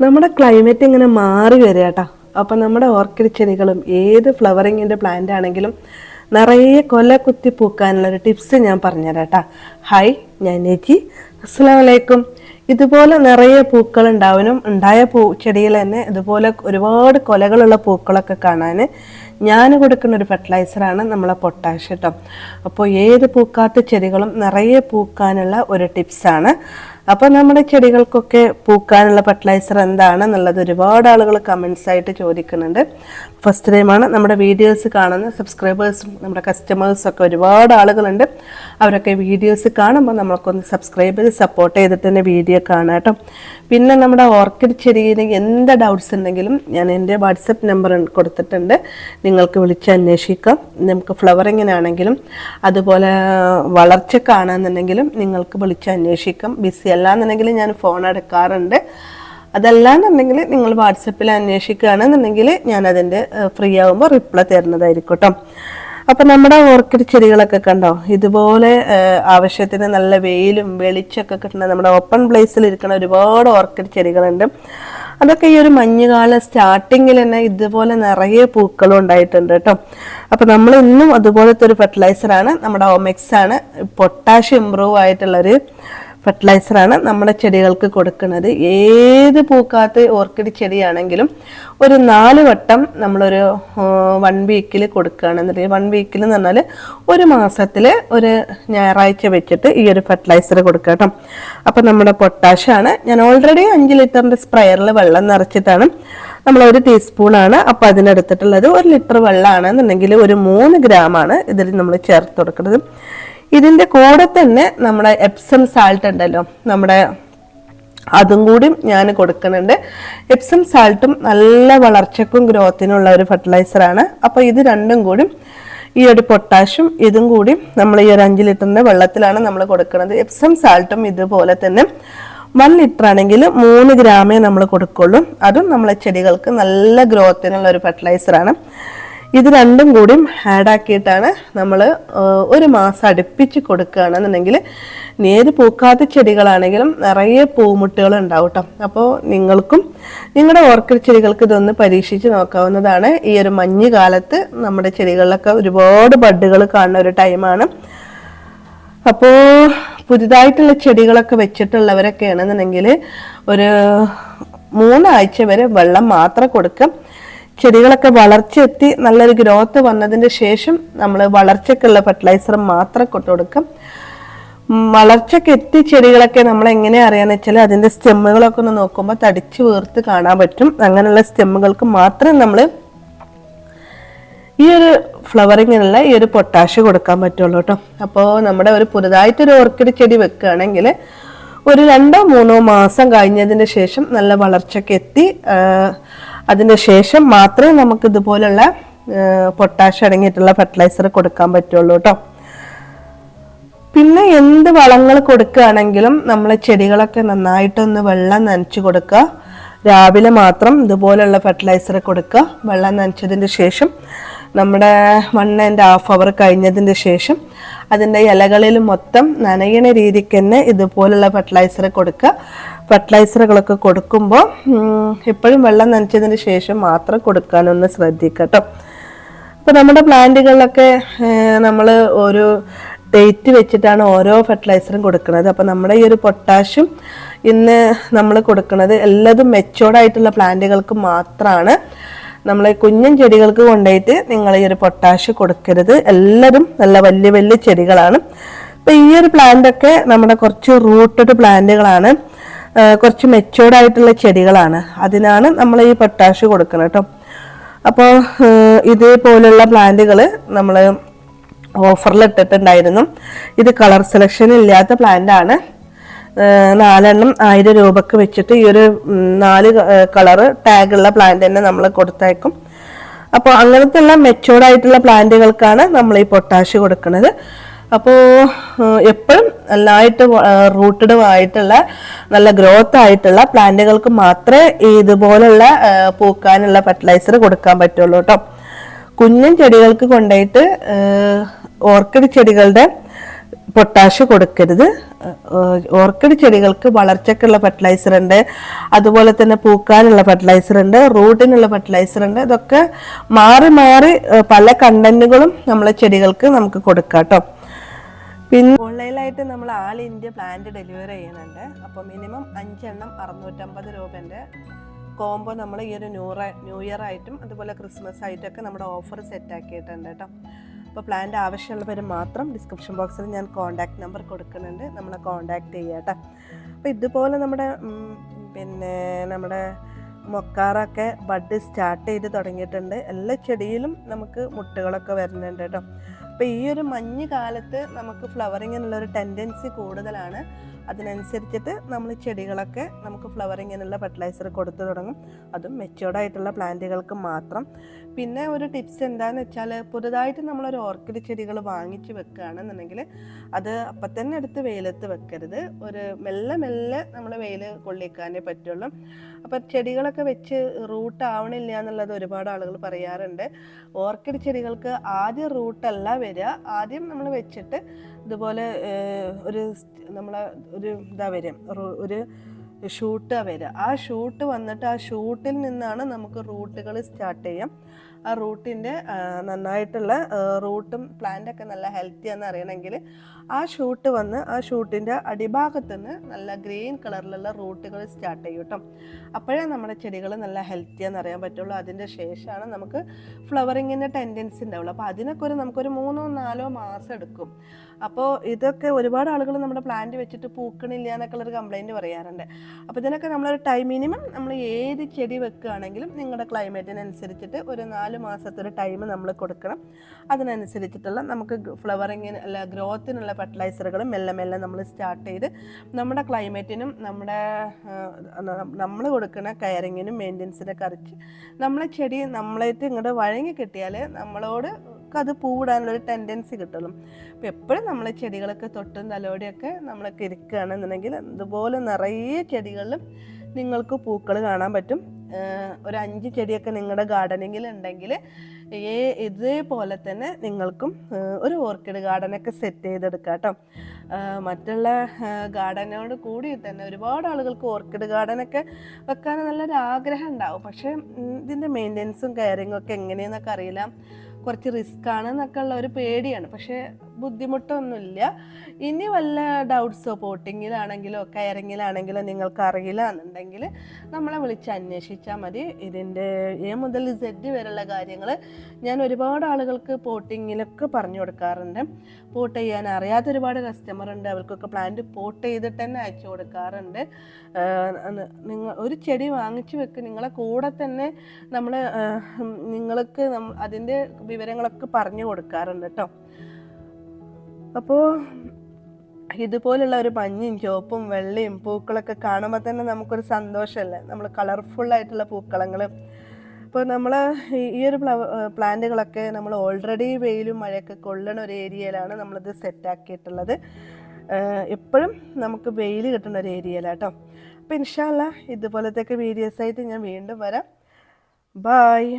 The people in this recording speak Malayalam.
നമ്മുടെ ക്ലൈമറ്റ് ഇങ്ങനെ മാറി വരിക കേട്ടോ അപ്പം നമ്മുടെ ഓർക്കിഡ് ചെടികളും ഏത് ഫ്ലവറിങ്ങിന്റെ പ്ലാന്റ് ആണെങ്കിലും നിറയെ കൊല കുത്തി പൂക്കാനുള്ള ഒരു ടിപ്സ് ഞാൻ പറഞ്ഞുതരാം കേട്ടോ ഹായ് ഞാൻ നെജി. അസ്സാം വലൈക്കും ഇതുപോലെ നിറയെ പൂക്കൾ ഉണ്ടാവാനും ഉണ്ടായ പൂ ചെടിയിൽ തന്നെ ഇതുപോലെ ഒരുപാട് കൊലകളുള്ള പൂക്കളൊക്കെ കാണാൻ ഞാൻ കൊടുക്കുന്ന ഒരു ഫെർട്ടിലൈസറാണ് നമ്മളെ പൊട്ടാഷ് കേട്ടോ അപ്പോൾ ഏത് പൂക്കാത്ത ചെടികളും നിറയെ പൂക്കാനുള്ള ഒരു ടിപ്സാണ് അപ്പോൾ നമ്മുടെ ചെടികൾക്കൊക്കെ പൂക്കാനുള്ള ഫെർട്ടിലൈസർ എന്താണെന്നുള്ളത് ഒരുപാട് ആളുകൾ കമൻസ് ആയിട്ട് ചോദിക്കുന്നുണ്ട്. ഫസ്റ്റ് ടൈമാണ് നമ്മുടെ വീഡിയോസ് കാണുന്ന സബ്സ്ക്രൈബേഴ്സും നമ്മുടെ കസ്റ്റമേഴ്സും ഒക്കെ ഒരുപാട് ആളുകളുണ്ട്. അവരൊക്കെ വീഡിയോസ് കാണുമ്പോൾ നമ്മൾക്കൊന്ന് സബ്സ്ക്രൈബ് ചെയ്ത് സപ്പോർട്ട് ചെയ്തിട്ട് തന്നെ വീഡിയോ കാണാം കേട്ടോ. പിന്നെ നമ്മുടെ ഓർക്കിഡ് ചെടിയിൽ എന്ത് ഡൗട്ട്സ് ഉണ്ടെങ്കിലും ഞാൻ എന്റെ വാട്സപ്പ് നമ്പർ കൊടുത്തിട്ടുണ്ട്. നിങ്ങൾക്ക് വിളിച്ച് അന്വേഷിക്കാം. നമുക്ക് ഫ്ലവറിങ്ങിനാണെങ്കിലും അതുപോലെ വളർച്ചക്കാണെന്നുണ്ടെങ്കിലും നിങ്ങൾക്ക് വിളിച്ച് അന്വേഷിക്കാം. ബിസി അല്ലാന്നുണ്ടെങ്കിൽ ഞാൻ ഫോൺ എടുക്കാറുണ്ട്. അതല്ലാന്നുണ്ടെങ്കിൽ നിങ്ങൾ വാട്സപ്പിൽ അന്വേഷിക്കുകയാണെന്നുണ്ടെങ്കിൽ ഞാൻ അതിന്റെ ഫ്രീ ആകുമ്പോൾ റിപ്ലൈ തരുന്നതായിരിക്കും കേട്ടോ. അപ്പം നമ്മുടെ ഓർക്കിഡ് ചെടികളൊക്കെ കണ്ടോ? ഇതുപോലെ ആവശ്യത്തിന് നല്ല വെയിലും വെളിച്ചൊക്കെ കിട്ടുന്ന നമ്മുടെ ഓപ്പൺ പ്ലേസിൽ ഇരിക്കുന്ന ഒരുപാട് ഓർക്കിഡ് ചെടികളുണ്ട്. അതൊക്കെ ഈ ഒരു മഞ്ഞുകാല സ്റ്റാർട്ടിങ്ങിൽ തന്നെ ഇതുപോലെ നിറയെ പൂക്കളും ഉണ്ടായിട്ടുണ്ട് കേട്ടോ. അപ്പം നമ്മൾ ഇന്നും അതുപോലത്തെ ഒരു ഫെർട്ടിലൈസറാണ് നമ്മുടെ ഓമെക്സ് ആണ്. പൊട്ടാഷ്യം ഇമ്പ്രൂവ് ആയിട്ടുള്ളൊരു ഫെർട്ടിലൈസറാണ് നമ്മുടെ ചെടികൾക്ക് കൊടുക്കുന്നത്. ഏത് പൂക്കാത്ത ഓർക്കിഡ് ചെടിയാണെങ്കിലും ഒരു നാല് വട്ടം നമ്മളൊരു വൺ വീക്കിൽ കൊടുക്കുകയാണെന്നുണ്ടെങ്കിൽ വൺ വീക്കിൽ എന്ന് പറഞ്ഞാൽ ഒരു മാസത്തിൽ ഒരു ഞായറാഴ്ച വെച്ചിട്ട് ഈ ഒരു ഫെർട്ടിലൈസർ കൊടുക്കുക കേട്ടോ. അപ്പം നമ്മുടെ പൊട്ടാഷാണ്. ഞാൻ ഓൾറെഡി അഞ്ച് ലിറ്ററിന്റെ സ്പ്രയറിൽ വെള്ളം നിറച്ചിട്ടാണ് നമ്മൾ ഒരു ടീസ്പൂണാണ് അപ്പോൾ അതിനെടുത്തിട്ടുള്ളത് ഒരു ലിറ്റർ വെള്ളമാണെന്നുണ്ടെങ്കിൽ ഒരു മൂന്ന് ഗ്രാമാണ് ഇതിൽ നമ്മൾ ചേർത്ത് കൊടുക്കുന്നത്. ഇതിന്റെ കൂടെ തന്നെ നമ്മുടെ എപ്സം സാൾട്ട് ഉണ്ടല്ലോ. നമ്മുടെ അതും കൂടി ഞാൻ കൊടുക്കുന്നുണ്ട്. എപ്സം സാൾട്ടും നല്ല വളർച്ചയ്ക്കും ഗ്രോത്തിനുള്ള ഒരു ഫെർട്ടിലൈസറാണ് അപ്പോൾ ഇത് രണ്ടും കൂടി ഈ ഒരു പൊട്ടാഷും ഇതും കൂടി നമ്മൾ ഈ ഒരു അഞ്ച് ലിറ്ററിന്റെ വെള്ളത്തിലാണ് നമ്മൾ കൊടുക്കുന്നത്. എപ്സം സാൾട്ടും ഇതുപോലെ തന്നെ വൺ ലിറ്റർ ആണെങ്കിൽ മൂന്ന് ഗ്രാമേ നമ്മൾ കൊടുക്കുള്ളൂ. അതും നമ്മളെ ചെടികൾക്ക് നല്ല ഗ്രോത്തിനുള്ള ഒരു ഫെർട്ടിലൈസറാണ് ഇത് രണ്ടും കൂടിയും ആഡ് ആക്കിയിട്ടാണ് നമ്മൾ ഒരു മാസം അടുപ്പിച്ച് കൊടുക്കുകയാണെന്നുണ്ടെങ്കിൽ നേര് പൂക്കാത്ത ചെടികളാണെങ്കിലും നിറയെ പൂമുട്ടുകൾ ഉണ്ടാവും കേട്ടോ അപ്പോൾ നിങ്ങൾക്കും നിങ്ങളുടെ ഓർക്കിഡ് ചെടികൾക്ക് ഇതൊന്ന് പരീക്ഷിച്ച് നോക്കാവുന്നതാണ്. ഈ ഒരു മഞ്ഞ് കാലത്ത് നമ്മുടെ ചെടികളിലൊക്കെ ഒരുപാട് ബഡുകൾ കാണുന്ന ഒരു ടൈമാണ്. അപ്പോൾ പുതുതായിട്ടുള്ള ചെടികളൊക്കെ വെച്ചിട്ടുള്ളവരൊക്കെ ആണെന്നുണ്ടെങ്കിൽ ഒരു മൂന്നാഴ്ച വരെ വെള്ളം മാത്രം കൊടുക്കാം. ചെടികളൊക്കെ വളർച്ചയെത്തി നല്ലൊരു ഗ്രോത്ത് വന്നതിന് ശേഷം നമ്മൾ വളർച്ചയ്ക്കുള്ള ഫെർട്ടിലൈസർ മാത്രം കൊടുക്കാം. വളർച്ചയ്ക്ക് എത്തി ചെടികളൊക്കെ നമ്മൾ എങ്ങനെ അറിയാന്ന് വെച്ചാൽ അതിന്റെ സ്റ്റെമ്മുകളൊക്കെ ഒന്ന് നോക്കുമ്പോൾ തടിച്ച് വീർത്ത് കാണാൻ പറ്റും. അങ്ങനെയുള്ള സ്റ്റെമ്മുകൾക്ക് മാത്രം നമ്മൾ ഈ ഒരു ഫ്ലവറിങ്ങിനുള്ള ഈ ഒരു പൊട്ടാഷ് കൊടുക്കാൻ പറ്റുള്ളൂ കേട്ടോ. അപ്പോൾ നമ്മുടെ ഒരു പുതുതായിട്ടൊരു ഓർക്കിഡ് ചെടി വെക്കുകയാണെങ്കിൽ ഒരു രണ്ടോ മൂന്നോ മാസം കഴിഞ്ഞതിന് ശേഷം നല്ല വളർച്ചയ്ക്ക് എത്തി. അതിന് ശേഷം മാത്രമേ നമുക്ക് ഇതുപോലുള്ള പൊട്ടാഷ് അടങ്ങിയിട്ടുള്ള ഫെർട്ടിലൈസർ കൊടുക്കാൻ പറ്റുള്ളൂ കേട്ടോ പിന്നെ എന്ത് വളങ്ങൾ കൊടുക്കുകയാണെങ്കിലും നമ്മൾ ചെടികളൊക്കെ നന്നായിട്ടൊന്ന് വെള്ളം നനച്ച് കൊടുക്കുക. രാവിലെ മാത്രം ഇതുപോലുള്ള ഫെർട്ടിലൈസർ കൊടുക്കുക. വെള്ളം നനച്ചതിന് ശേഷം നമ്മുടെ വൺ ആൻഡ് ഹാഫ് അവർ കഴിഞ്ഞതിന് ശേഷം അതിന്റെ ഇലകളിൽ മൊത്തം നനയണ രീതിക്ക് തന്നെ ഇതുപോലുള്ള ഫെർട്ടിലൈസർ കൊടുക്കുക. ഫെർട്ടിലൈസറുകളൊക്കെ കൊടുക്കുമ്പോൾ എപ്പോഴും വെള്ളം നനച്ചതിന് ശേഷം മാത്രം കൊടുക്കാനൊന്ന് ശ്രദ്ധിക്കട്ടോ. അപ്പോൾ നമ്മുടെ പ്ലാന്റുകളിലൊക്കെ നമ്മൾ ഒരു ഡേറ്റ് വെച്ചിട്ടാണ് ഓരോ ഫെർട്ടിലൈസറും കൊടുക്കുന്നത്. അപ്പോൾ നമ്മുടെ ഈ ഒരു പൊട്ടാഷ്യം ഇന്ന് നമ്മൾ കൊടുക്കുന്നത് എല്ലാതും മെച്ചോർഡായിട്ടുള്ള പ്ലാന്റുകൾക്ക് മാത്രമാണ് നമ്മൾ കുഞ്ഞൻ ചെടികൾക്ക് കൊണ്ടുപോയിട്ട് നിങ്ങൾ ഈ ഒരു പൊട്ടാഷ് കൊടുക്കരുത്. എല്ലാതും നല്ല വലിയ വലിയ ചെടികളാണ്. അപ്പോൾ ഈ ഒരു പ്ലാന്റൊക്കെ നമ്മുടെ കുറച്ച് റൂട്ടഡ് പ്ലാന്റുകളാണ്. കുറച്ച് മെച്ചോർഡ് ആയിട്ടുള്ള ചെടികളാണ്. അതിനാണ് നമ്മൾ ഈ പൊട്ടാഷ് കൊടുക്കുന്നത് കേട്ടോ അപ്പോൾ ഇതേപോലുള്ള പ്ലാന്റുകൾ നമ്മൾ ഓഫറിൽ ഇട്ടിട്ടുണ്ടായിരുന്നു. ഇത് കളർ സെലക്ഷൻ ഇല്ലാത്ത പ്ലാന്റാണ് നാലെണ്ണം ആയിരം രൂപക്ക് വെച്ചിട്ട് ഈ ഒരു നാല് കളറ് ടാഗുള്ള പ്ലാന്റ് തന്നെ നമ്മൾ കൊടുത്തയക്കും. അപ്പോൾ അങ്ങനത്തെ ഉള്ള മെച്ചുവേർഡ് ആയിട്ടുള്ള പ്ലാന്റുകൾക്കാണ് നമ്മൾ ഈ പൊട്ടാഷ് കൊടുക്കുന്നത്. അപ്പോൾ എപ്പോഴും നല്ലതായിട്ട് റൂട്ടഡ് ആയിട്ടുള്ള നല്ല ഗ്രോത്ത് ആയിട്ടുള്ള പ്ലാന്റുകൾക്ക് മാത്രമേ ഇതുപോലുള്ള പൂക്കാനുള്ള ഫെർട്ടിലൈസർ കൊടുക്കാൻ പറ്റുള്ളൂ കേട്ടോ കുഞ്ഞൻ ചെടികൾക്ക് കൊണ്ടുപോയിട്ട് ഓർക്കിഡ് ചെടികളുടെ പൊട്ടാഷ് കൊടുക്കരുത്. ഓർക്കിഡ് ചെടികൾക്ക് വളർച്ചയ്ക്കുള്ള ഫെർട്ടിലൈസർ ഉണ്ട്. അതുപോലെ തന്നെ പൂക്കാനുള്ള ഫെർട്ടിലൈസർ ഉണ്ട് റൂട്ടിനുള്ള ഫെർട്ടിലൈസർ ഉണ്ട്. ഇതൊക്കെ മാറി മാറി പല കണ്ടന്റുകളും നമ്മളെ ചെടികൾക്ക് നമുക്ക് കൊടുക്കാം കേട്ടോ പിന്നെ ഓൺലൈനായിട്ട് നമ്മൾ ആൾ ഇന്ത്യ പ്ലാന്റ് ഡെലിവറി ചെയ്യുന്നുണ്ട്. അപ്പോൾ മിനിമം അഞ്ചെണ്ണം അറുന്നൂറ്റമ്പത് രൂപേന്റെ കോംബോ നമ്മൾ ഈ ഒരു ന്യൂ ന്യൂ ഇയർ ആയിട്ടും അതുപോലെ ക്രിസ്മസ് ആയിട്ടൊക്കെ നമ്മുടെ ഓഫർ സെറ്റ് ആക്കിയിട്ടുണ്ട് കേട്ടോ. അപ്പോൾ പ്ലാന്റ് ആവശ്യമുള്ളവർ മാത്രം ഡിസ്ക്രിപ്ഷൻ ബോക്സിൽ ഞാൻ കോൺടാക്ട് നമ്പർ കൊടുക്കുന്നുണ്ട്. നമ്മളെ കോൺടാക്ട് ചെയ്യാം കേട്ടോ. അപ്പോൾ ഇതുപോലെ നമ്മുടെ പിന്നെ നമ്മുടെ മൊക്കാറൊക്കെ ബഡ് സ്റ്റാർട്ട് ചെയ്ത് തുടങ്ങിയിട്ടുണ്ട്. എല്ലാ ചെടിയിലും നമുക്ക് മുട്ടുകളൊക്കെ വരുന്നുണ്ട് കേട്ടോ. അപ്പോൾ ഈ ഒരു മഞ്ഞ് കാലത്ത് നമുക്ക് ഫ്ലവറിങ്ങിനുള്ള ഒരു ടെൻഡൻസി കൂടുതലാണ്. അതിനനുസരിച്ചിട്ട് നമ്മൾ ചെടികളൊക്കെ നമുക്ക് ഫ്ലവറിങ്ങിനുള്ള ഫെർട്ടിലൈസർ കൊടുത്ത് തുടങ്ങും. അതും മെച്ചുവേർഡ് ആയിട്ടുള്ള പ്ലാന്റുകൾക്ക് മാത്രം. പിന്നെ ഒരു ടിപ്സ് എന്താണെന്ന് വെച്ചാൽ പുതുതായിട്ട് നമ്മളൊരു ഓർക്കിഡ് ചെടികൾ വാങ്ങിച്ച് വെക്കുകയാണെന്നുണ്ടെങ്കിൽ അത് അപ്പം തന്നെ എടുത്ത് വെയിലത്ത് വെക്കരുത്. ഒരു മെല്ലെ മെല്ലെ നമ്മൾ വെയിൽ കൊള്ളിക്കാനേ പറ്റുള്ളൂ. അപ്പം ചെടികളൊക്കെ വെച്ച് റൂട്ട് ആവണില്ല എന്നുള്ളത് ഒരുപാട് ആളുകൾ പറയാറുണ്ട്. ഓർക്കിഡ് ചെടികൾക്ക് ആദ്യം റൂട്ടല്ല വരിക. ആദ്യം നമ്മൾ വെച്ചിട്ട് ഇതുപോലെ ഒരു നമ്മളെ ഒരു ഇതാ വരും ഒരു ഷൂട്ടാ വരിക. ആ ഷൂട്ട് വന്നിട്ട് ആ ഷൂട്ടിൽ നിന്നാണ് നമുക്ക് റൂട്ടുകൾ സ്റ്റാർട്ട് ചെയ്യാം. ആ റൂട്ടിന്റെ നന്നായിട്ടുള്ള റൂട്ടും പ്ലാന്റൊക്കെ നല്ല ഹെൽത്തി ആണെന്ന് അറിയണമെങ്കിൽ ആ ഷൂട്ട് വന്ന് ആ ഷൂട്ടിന്റെ അടിഭാഗത്ത് നിന്ന് നല്ല ഗ്രീൻ കളറിലുള്ള റൂട്ടുകൾ സ്റ്റാർട്ട് ചെയ്യും കേട്ടോ. അപ്പോഴേ നമ്മുടെ ചെടികൾ നല്ല ഹെൽത്തി ആണെന്ന് അറിയാൻ പറ്റുള്ളൂ. അതിന്റെ ശേഷമാണ് നമുക്ക് ഫ്ലവറിങ്ങിന്റെ ടെൻഡൻസി ഉണ്ടാവുള്ളൂ. അപ്പോൾ അതിനൊക്കെ ഒരു നമുക്കൊരു മൂന്നോ നാലോ മാസം എടുക്കും. അപ്പോൾ ഇതൊക്കെ ഒരുപാട് ആളുകൾ നമ്മുടെ പ്ലാന്റ് വെച്ചിട്ട് പൂക്കണില്ല എന്നൊക്കെ ഒരു കംപ്ലൈന്റ് പറയാറുണ്ട്. അപ്പോൾ ഇതിനൊക്കെ നമ്മളൊരു ടൈം മിനിമം നമ്മൾ ഏത് ചെടി വെക്കുകയാണെങ്കിലും നിങ്ങളുടെ ക്ലൈമറ്റിനനുസരിച്ചിട്ട് ഒരു നാല് മാസത്തെ ഒരു ടൈം നമ്മൾ കൊടുക്കണം. അതിനനുസരിച്ചിട്ടുള്ള നമുക്ക് ഫ്ലവറിങ്ങിന് അല്ല ഗ്രോത്തിനുള്ള ഫെർട്ടിലൈസറുകൾ മെല്ലെ മെല്ലെ നമ്മൾ സ്റ്റാർട്ട് ചെയ്ത് നമ്മുടെ ക്ലൈമറ്റിനും നമ്മുടെ നമ്മൾ കൊടുക്കുന്ന കെയറിങ്ങിനും മെയിന്റെനൻസിനൊക്കെ അറിച്ച് നമ്മളെ ചെടി നമ്മളായിട്ട് ഇങ്ങോട്ട് വഴങ്ങി കിട്ടിയാൽ നമ്മളോട് അത് പൂവിടാനുള്ളൊരു ടെൻഡൻസി കിട്ടുള്ളൂ അപ്പോൾ എപ്പോഴും നമ്മൾ ചെടികളൊക്കെ തൊട്ടും തലോടിയൊക്കെ നമ്മളൊക്കെ ഇരിക്കുകയാണെന്നുണ്ടെങ്കിൽ ഇതുപോലെ നിറയെ ചെടികളിലും നിങ്ങൾക്ക് പൂക്കൾ കാണാൻ പറ്റും. ഒരു അഞ്ച് ചെടിയൊക്കെ നിങ്ങളുടെ ഗാർഡനിങ്ങിൽ ഉണ്ടെങ്കിൽ ഏ ഇതേപോലെ തന്നെ നിങ്ങൾക്കും ഒരു ഓർക്കിഡ് ഗാർഡനൊക്കെ സെറ്റ് ചെയ്തെടുക്കാം കേട്ടോ. മറ്റുള്ള ഗാർഡനോട് കൂടി തന്നെ ഒരുപാട് ആളുകൾക്ക് ഓർക്കിഡ് ഗാർഡനൊക്കെ വെക്കാൻ നല്ലൊരു ആഗ്രഹം ഉണ്ടാവും. പക്ഷേ ഇതിന്റെ മെയിന്റെനൻസും കെയറിങ്ങും ഒക്കെ എങ്ങനെയെന്നൊക്കെ അറിയില്ല. കുറച്ച് റിസ്ക് ആണ് എന്നൊക്കെ ഉള്ള ഒരു പേടിയാണ്. പക്ഷേ ബുദ്ധിമുട്ടൊന്നുമില്ല. ഇനി വല്ല ഡൗട്ട്സോ പോട്ടിങ്ങിലാണെങ്കിലോ കയറിങ്ങിലാണെങ്കിലോ നിങ്ങൾക്ക് അറിയില്ല എന്നുണ്ടെങ്കിൽ നമ്മളെ വിളിച്ച് അന്വേഷിച്ചാൽ മതി. ഇതിന്റെ എ മുതൽ സെഡ് വരെയുള്ള കാര്യങ്ങൾ ഞാൻ ഒരുപാട് ആളുകൾക്ക് പോട്ടിങ്ങിലൊക്കെ പറഞ്ഞു കൊടുക്കാറുണ്ട്. പോട്ട് ചെയ്യാൻ അറിയാത്ത ഒരുപാട് കസ്റ്റമർ ഉണ്ട്. അവർക്കൊക്കെ പ്ലാന്റ് പോട്ട് ചെയ്തിട്ട് തന്നെ അയച്ചു കൊടുക്കാറുണ്ട്. നിങ്ങൾ ഒരു ചെടി വാങ്ങിച്ചു വെക്ക്. നിങ്ങളെ കൂടെ തന്നെ നമ്മൾ നിങ്ങൾക്ക് അതിന്റെ വിവരങ്ങളൊക്കെ പറഞ്ഞു കൊടുക്കാറുണ്ട് കേട്ടോ അപ്പോൾ ഇതുപോലുള്ള ഒരു മഞ്ഞയും ചുവപ്പും വെള്ളയും പൂക്കളൊക്കെ കാണുമ്പോൾ തന്നെ നമുക്കൊരു സന്തോഷമല്ലേ നമ്മൾ കളർഫുള്ളായിട്ടുള്ള പൂക്കളങ്ങൾ അപ്പോൾ നമ്മൾ ഈ ഒരു പ്ലാന്റുകളൊക്കെ നമ്മൾ ഓൾറെഡി വെയിലും മഴയൊക്കെ കൊള്ളണ ഒരു ഏരിയയിലാണ് നമ്മളിത് സെറ്റാക്കിയിട്ടുള്ളത് എപ്പോഴും നമുക്ക് വെയിൽ കിട്ടുന്ന ഒരു ഏരിയയിലാട്ടോ അപ്പോൾ ഇൻഷാല്ല ഇതുപോലത്തെയൊക്കെ വീഡിയോസായിട്ട് ഞാൻ വീണ്ടും വരാം. ബായ്